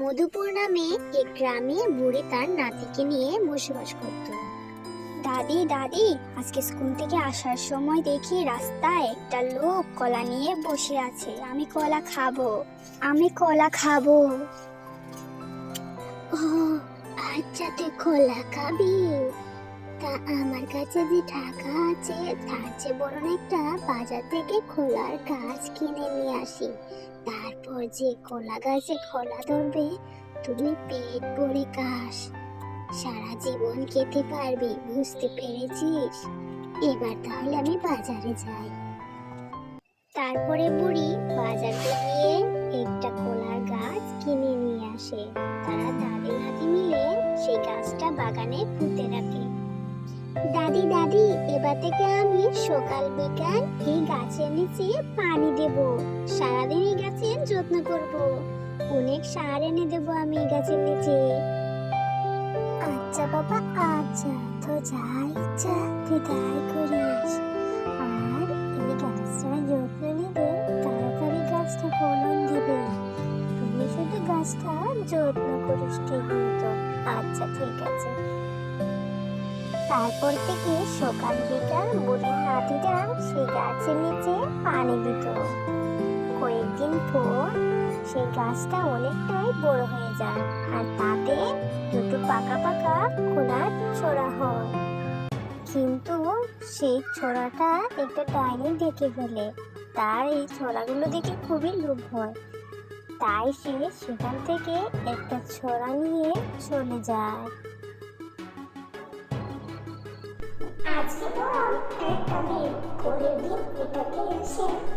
মধুপুর নামে এক গ্রামে বুড়ি তার নাতিকে নিয়ে বসবাস করত। দাদি দাদি, আজকে স্কুল থেকে আসার সময় দেখি রাস্তায় একটা লোক কলা নিয়ে বসে আছে। আমি কলা খাব, আমি কলা খাব। ও আচ্ছা তুই কলা খাবি? তা আমার কাছে যে টাকা আছে, তার চেয়ে বরং একটা বাজার থেকে খোলার গাছ কিনে নিয়ে আসি। তারপর যে কলা গাছে কলা ধরবে, তুমি পেট ভরে খাস। সারা জীবন খেতে পারবি, বুঝতে পেরেছিস? এবার তাহলে আমি বাজারে যাই। তারপরে বুড়ি বাজারে গিয়ে একটা কলার গাছ কিনে নিয়ে আসে। তারা দাদি নাতি মিলে সেই গাছটা বাগানে পুঁতে রাখে। দাদি দাদি, এবার থেকে আমি সকাল বিকাল এই গাছের নিচে পানি দেব। সারাদিন এই গাছের যত্ন করব। অনেক সার এনে দেব আমি এই গাছের নিচে। আচ্ছা বাবা আচ্ছা তো যা ইচ্ছা, তুই তাই করিস। আর এই গাছটা যত্ন নিলে তাড়াতাড়ি গাছটা ফলন দিবে। তুমি শুধু গাছটা যত্ন করিস, ঠিক মতো। আচ্ছা ঠিক আছে। তারপর থেকে সকাল বিকাল বুড়ির নাতিটা সেই গাছের নিচে পানি দিত। কয়েকদিন পর সেই গাছটা অনেকটাই বড় হয়ে যায় আর তাতে দুটো পাকা পাকা খোলার ছোড়া হয়। কিন্তু সেই ছোড়াটা একটা ডাইনি দেখে ফেলে। তার এই ছোড়াগুলো দেখে খুবই লোভ হয়। তাই সে সেখান থেকে একটা ছোড়া নিয়ে চলে যায়। আজকে তো আমি একটা দিন পরের দিন এটাকে যাব